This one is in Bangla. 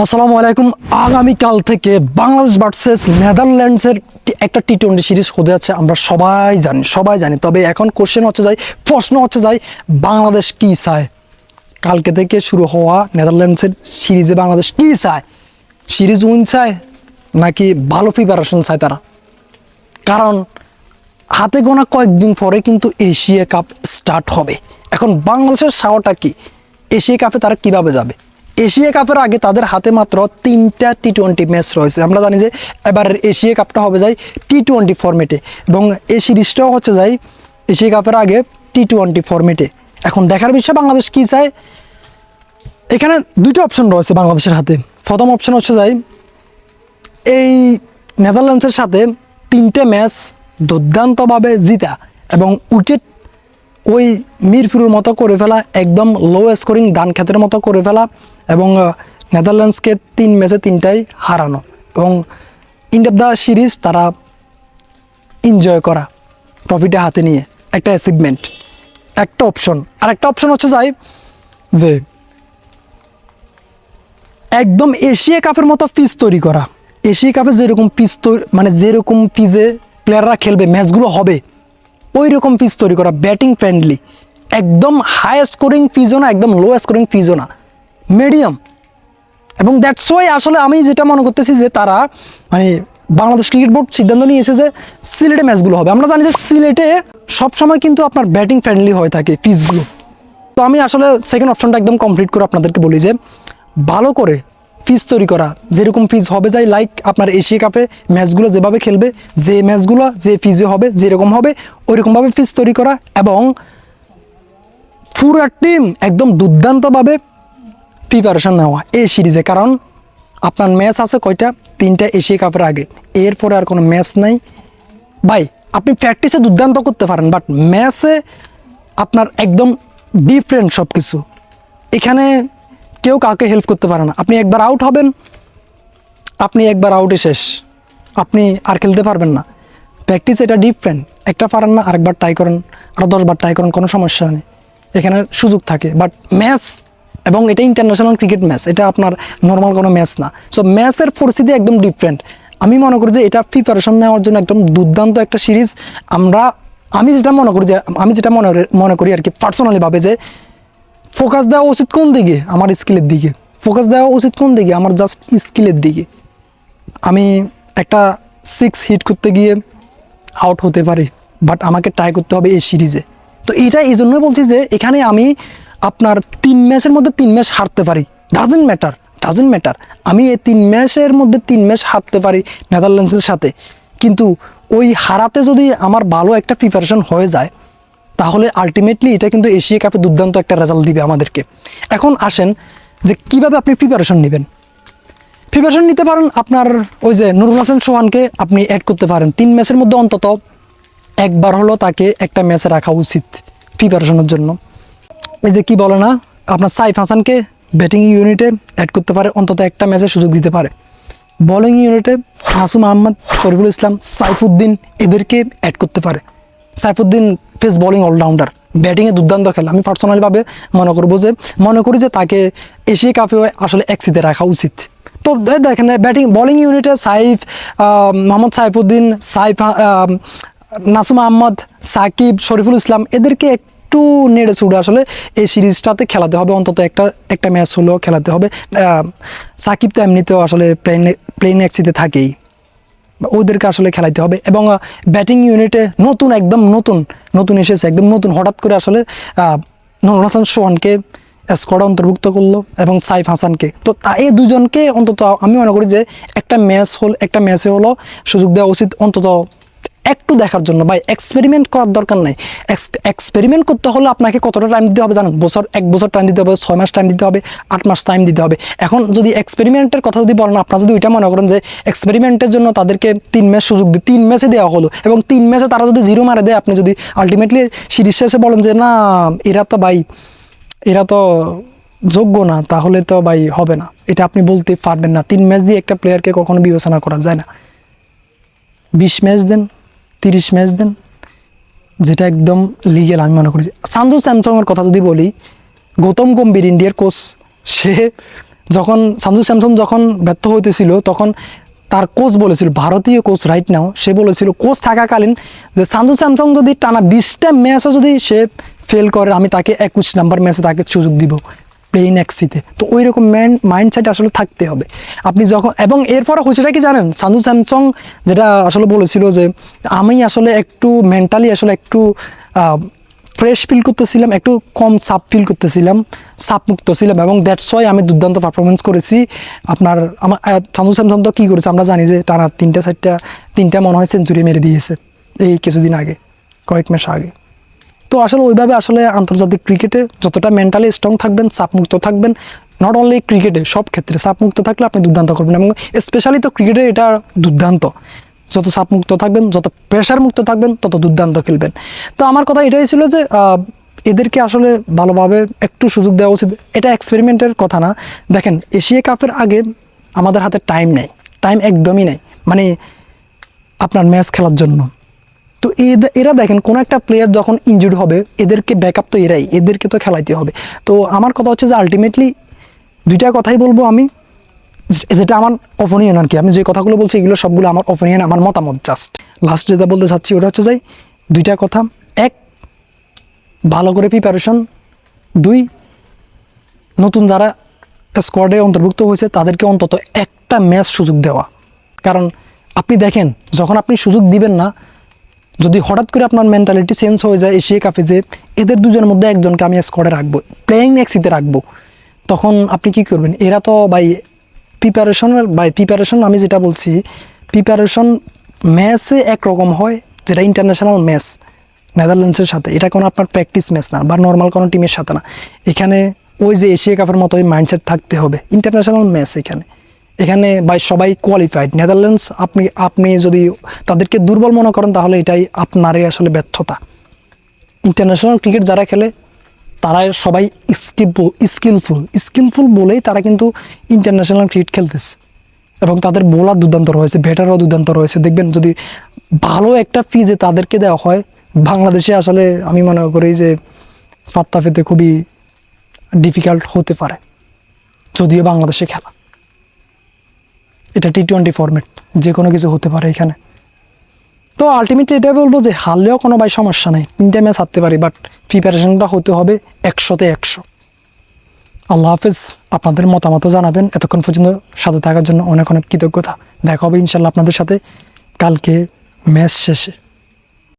আসসালামু আলাইকুম। আগামীকাল থেকে বাংলাদেশ ভার্সেস নেদারল্যান্ডসের একটা টি টোয়েন্টি সিরিজ হতে যাচ্ছে, আমরা সবাই জানি সবাই জানি। তবে এখন কোশ্চেন হচ্ছে যাই, প্রশ্ন হচ্ছে যাই, বাংলাদেশ কি চায়? কালকে থেকে শুরু হওয়া নেদারল্যান্ডসের সিরিজে বাংলাদেশ কি চায়? সিরিজ উইন চায় নাকি ভালো প্রিপারেশন চায় তারা? কারণ হাতে গোনা কয়েকদিন পরে কিন্তু এশিয়া কাপ স্টার্ট হবে। এখন বাংলাদেশের সাওয়াটা কি? এশিয়া কাপে তারা কীভাবে যাবে? এশিয়া কাপের আগে তাদের হাতে মাত্র তিনটা টি টোয়েন্টি ম্যাচ রয়েছে। আমরা জানি যে এবার এশিয়া কাপটা হবে যাই টি টোয়েন্টি ফর্মেটে এবং এই সিরিজটাও হচ্ছে যাই এশিয়া কাপের আগে টি টোয়েন্টি ফর্মেটে এখন দেখার বিষয়, বাংলাদেশ কী চায়? এখানে দুটো অপশন রয়েছে বাংলাদেশের হাতে। প্রথম অপশন হচ্ছে যাই এই নেদারল্যান্ডসের সাথে তিনটে ম্যাচ দুর্দান্তভাবে জিতা এবং উইকেট ওই মিরফিরুর মতো করে ফেলা, একদম লো স্কোরিং দান খ্যাতের মতো করে ফেলা এবং নেদারল্যান্ডসকে তিন ম্যাচে তিনটাই হারানো এবং ইন্ড অফ দ্য সিরিজ তারা এনজয় করা ট্রফিটা হাতে নিয়ে একটা অ্যাচিভমেন্ট একটা অপশন আর একটা অপশন হচ্ছে যাই যে একদম এশিয়া কাপের মতো পিস তৈরি করা। এশিয়া কাপে যেরকম পিচ মানে যেরকম পিচে প্লেয়াররা খেলবে ম্যাচগুলো হবে ওই রকম পিচ তৈরি করা ব্যাটিং ফ্রেন্ডলি একদম হাই স্কোরিং পিচও না, একদম লো স্কোরিং পিচও না। মিডিয়াম এবং দ্যাটস ওয়াই আসলে আমি যেটা মনে করতেছি যে তারা মানে বাংলাদেশ ক্রিকেট বোর্ড সিদ্ধান্ত নিয়েছে যে সিলেটে ম্যাচগুলো হবে। আমরা জানি যে সিলেটে সবসময় কিন্তু আপনার ব্যাটিং ফ্রেন্ডলি হয়ে থাকে পিচগুলো তো আমি আসলে সেকেন্ড অপশনটা একদম কমপ্লিট করে আপনাদেরকে বলি যে, ভালো করে পিচ তৈরি করা। যেরকম পিচ হবে যাই লাইক আপনার এশিয়া কাপে ম্যাচগুলো যেভাবে খেলবে, যে ম্যাচগুলো যে পিচে হবে, যেরকম হবে, ওইরকমভাবে পিচ তৈরি করা এবং পুরা টিম একদম দুর্দান্তভাবে প্রিপারেশন নেওয়া এই সিরিজে কারণ আপনার ম্যাচ আছে কয়টা? তিনটা এশিয়া কাপের আগে। এরপরে আর কোনো ম্যাচ নাই। ভাই, আপনি প্র্যাকটিসে দুর্দান্ত করতে পারেন বাট ম্যাচে আপনার একদম ডিফারেন্ট সব কিছু এখানে কেউ কাউকে হেল্প করতে পারে না। আপনি একবার আউট হবেন, আপনি একবার আউটে শেষ। আপনি আর খেলতে পারবেন না। প্র্যাকটিস এটা ডিফারেন্ট একটা পারেন না, আরেকবার ট্রাই করেন আরও দশবার ট্রাই করেন, কোনো সমস্যা নেই। এখানে সুযোগ থাকে। বাট ম্যাচ এবং এটা ইন্টারন্যাশনাল ক্রিকেট ম্যাচ এটা আপনার নর্মাল কোনো ম্যাচ না। সো ম্যাচের পরিস্থিতি একদম ডিফারেন্ট আমি মনে করি যে এটা প্রিপারেশন নেওয়ার জন্য একদম দুর্দান্ত একটা সিরিজ আমরা, আমি যেটা মনে করি যে, আমি যেটা মনে মনে করি আর কি পার্সোনালি ভাবে যে ফোকাস দেওয়া উচিত কোন দিকে? আমার স্কিলের দিকে। ফোকাস দেওয়া উচিত কোন দিকে? আমার জাস্ট স্কিলের দিকে। আমি একটা সিক্স হিট করতে গিয়ে আউট হতে পারি বাট আমাকে ট্রাই করতে হবে এই সিরিজে তো এটা এই জন্যই বলছি যে, এখানে আমি আপনার তিন ম্যাচের মধ্যে তিন ম্যাচ হারতে পারি। ডাজেন্ট ম্যাটার ডাজেন্ট ম্যাটার আমি এই তিন ম্যাচের মধ্যে তিন ম্যাচ হারতে পারি নেদারল্যান্ডসের সাথে। কিন্তু ওই হারাতে যদি আমার ভালো একটা প্রিপারেশন হয়ে যায় তাহলে আলটিমেটলি এটা কিন্তু এশিয়া কাপে দুর্দান্ত একটা রেজাল্ট দিবে আমাদেরকে। এখন আসেন যে কীভাবে আপনি প্রিপারেশন নেবেন। প্রিপারেশন নিতে পারেন আপনার ওই যে নুরুল হাসান সোহানকে আপনি অ্যাড করতে পারেন। তিন ম্যাচের মধ্যে অন্তত একবার হলো তাকে একটা ম্যাচে রাখা উচিত প্রিপারেশনের জন্য। এই যে কি বলে না, আপনার সাইফ হাসানকে ব্যাটিং ইউনিটে অ্যাড করতে পারে, অন্তত একটা ম্যাচে সুযোগ দিতে পারে। বোলিং ইউনিটে হাসুম আহমদ, শরীফুল ইসলাম, সাইফুদ্দিন এদেরকে অ্যাড করতে পারে। সাইফুদ্দিন ফেস বোলিং অলরাউন্ডার ব্যাটিংয়ে দুর্দান্ত খেলা। আমি পার্সোনালিভাবে মনে করব যে, মনে করি যে তাকে এশিয়া কাপে আসলে একসিতে রাখা উচিত। তো দেখেন ব্যাটিং বোলিং ইউনিটে সাইফ মোহাম্মদ সাইফুদ্দিন, সাইফ নাসুম আহমদ, সাকিব, শরীফুল ইসলাম এদেরকে একটু নেড়ে চুড়ে আসলে এই সিরিজটাতে খেলাতে হবে। অন্তত একটা একটা ম্যাচ হলেও খেলাতে হবে। সাকিব তো এমনিতেও আসলে প্লেন প্লেন এক্সিতে থাকেই। ওদেরকে আসলে খেলাইতে হবে। এবং ব্যাটিং ইউনিটে নতুন, একদম নতুন নতুন এসেছে, একদম নতুন হঠাৎ করে আসলে নুরুল হাসান সোহানকে স্কোয়াডে অন্তর্ভুক্ত করল এবং সাইফ হাসানকে। তা- এই দুজনকে অন্তত আমি মনে করি যে একটা ম্যাচ হল একটা ম্যাচে হলো সুযোগ দেওয়া উচিত অন্তত একটু দেখার জন্য। ভাই এক্সপেরিমেন্ট করার দরকার নাই। এক্সপেরিমেন্ট করতে হলে আপনাকে কতটা টাইম দিতে হবে জানেন? বছর, এক বছর টাইম দিতে হবে, ছয় মাস টাইম দিতে হবে, আট মাস টাইম দিতে হবে। এখন যদি এক্সপেরিমেন্টের কথা যদি বলেন, আপনারা যদি ওইটা মনে করেন যে এক্সপেরিমেন্টের জন্য তাদেরকে তিন ম্যাচ সুযোগ দিয়ে তিন ম্যাচে দেওয়া হলো এবং তিন ম্যাচে তারা যদি জিরো মারে দেয়, আপনি যদি আলটিমেটলি সিরিজ শেষে বলেন যে, না, এরা তো ভাই, এরা তো যোগ্য না, তাহলে তো ভাই হবে না। এটা আপনি বলতে পারবেন না। তিন ম্যাচ দিয়ে একটা প্লেয়ারকে কখনো বিবেচনা করা যায় না। বিশ ম্যাচ দেন। তিরিশ ম্যাচ দেন, যেটা একদম লিগেল আমি মনে করি সান্ধু স্যামসংয়ের কথা যদি বলি, গৌতম গম্ভীর ইন্ডিয়ার কোচ সে যখন সানজু স্যামসন যখন ব্যর্থ হইতেছিল, তখন তার কোচ বলেছিল, ভারতীয় কোচ রাইট নাও সে বলেছিল কোচ থাকাকালীন যে সানজু স্যামসং যদি টানা বিশটা ম্যাচও যদি সে ফেল করে, আমি তাকে একুশ নাম্বার ম্যাচে তাকে সুযোগ দিব। প্লেইন এক্সিতে তো। ওই রকম মাইন্ডসেট আসলে থাকতে হবে। আপনি যখন এবং এরপরে হয়েছেটা কি জানেন? সানজু স্যামসং যেটা আসলে বলেছিল যে, আমি আসলে একটু মেন্টালি আসলে একটু ফ্রেশ ফিল করতেছিলাম, একটু কম সাপ ফিল করতেছিলাম সাপমুক্ত ছিলাম এবং দ্যাটস ওয়াই আমি দুর্দান্ত পারফরমেন্স করেছি। আপনার আমার সানজু স্যামসং তো কী করেছে? আমরা জানি যে টানা তিনটা, চারটা তিনটা মনে হয় সেঞ্চুরি মেরে দিয়েছে এই কিছুদিন আগে, কয়েক মাস আগে। তো আসলে ওইভাবে আসলে আন্তর্জাতিক ক্রিকেটে যতটা মেন্টালি স্ট্রং থাকবেন, চাপমুক্ত থাকবেন নট অনলি ক্রিকেটে, সব ক্ষেত্রে চাপমুক্ত থাকলে আপনি দুর্দান্ত করবেন এবং স্পেশালি তো ক্রিকেটে এটা দুর্দান্ত। যত চাপমুক্ত থাকবেন, যত প্রেশার মুক্ত থাকবেন, তত দুর্দান্ত খেলবেন। তো আমার কথা এটাই ছিল যে এদেরকে আসলে ভালোভাবে একটু সুযোগ দেওয়া উচিত। এটা এক্সপেরিমেন্টের কথা না। দেখেন, এশিয়া কাপের আগে আমাদের হাতে টাইম নেই। টাইম একদমই নেই। মানে আপনার ম্যাচ খেলার জন্য। তো এরা দেখেন কোন একটা প্লেয়ার যখন ইনজুর্ড হবে, এদেরকে ব্যাকআপ তো এরাই, এদেরকে তো খেলাইতে হবে। তো আমার কথা হচ্ছে যে আলটিমেটলি দুইটা কথাই বলব আমি। যেটা আমার অপনিয়ন আর কি। আমি যে কথাগুলো বলছি এগুলো সবগুলো আমার অপনিয়ন আমার মতামত জাস্ট লাস্ট যেটা বলতে চাচ্ছি ওটা হচ্ছে যাই দুইটা কথা। এক, ভালো করে প্রিপারেশন দুই, নতুন যারা স্কোয়াডে অন্তর্ভুক্ত হয়েছে, তাদেরকে অন্তত একটা ম্যাচ সুযোগ দেওয়া। কারণ আপনি দেখেন, যখন আপনি সুযোগ দিবেন না যদি হঠাৎ করে আপনার মেন্টালিটি চেঞ্জ হয়ে যায় এশিয়া কাপে যে এদের দুজনের মধ্যে একজনকে আমি স্কোয়াডে রাখব প্লেয়িং নেক্সিতে রাখব, তখন আপনি কি করবেন? এরা তো বাই প্রিপারেশনের বাই প্রিপারেশন আমি যেটা বলছি প্রিপারেশন ম্যাচে একরকম হয় যেটা ইন্টারন্যাশনাল ম্যাচ নেদারল্যান্ডসের সাথে। এটা কোনো আপনার প্র্যাকটিস ম্যাচ না বা নর্মাল কোনো টিমের সাথে না। এখানে ওই যে এশিয়া কাপের মতো ওই মাইন্ডসেট থাকতে হবে ইন্টারন্যাশনাল ম্যাচ এখানে। এখানে ভাই সবাই কোয়ালিফাইড নেদারল্যান্ডস আপনি আপনি যদি তাদেরকে দুর্বল মনে করেন, তাহলে এটাই আপনারই আসলে ব্যর্থতা। ইন্টারন্যাশনাল ক্রিকেট যারা খেলে তারা সবাই স্কিলফুল স্কিলফুল স্কিলফুল বলেই তারা কিন্তু ইন্টারন্যাশনাল ক্রিকেট খেলতেছে। এবং তাদের বোলার দুর্দান্ত রয়েছে ব্যাটারও দুর্দান্ত রয়েছে। দেখবেন যদি ভালো একটা ফিজে তাদেরকে দেওয়া হয়, বাংলাদেশে আসলে আমি মনে করি যে পাত্তা পেতে খুবই ডিফিকাল্ট হতে পারে, যদিও বাংলাদেশে খেলা। এটা টি টোয়েন্টি ফরম্যাট যে কোনো কিছু হতে পারে এখানে। তো আলটিমেটলি এটা বলব যে হারলেও কোনো ভাই সমস্যা নেই, তিনটে ম্যাচ হারতে পারি বাট প্রিপারেশনটা হতে হবে একশোতে একশো। আল্লাহ হাফেজ, আপনাদের মতামতও জানাবেন, এতক্ষণ পর্যন্ত সাথে থাকার জন্য অনেক অনেক কৃতজ্ঞতা। দেখা হবে ইনশাল্লাহ আপনাদের সাথে কালকে ম্যাচ শেষে।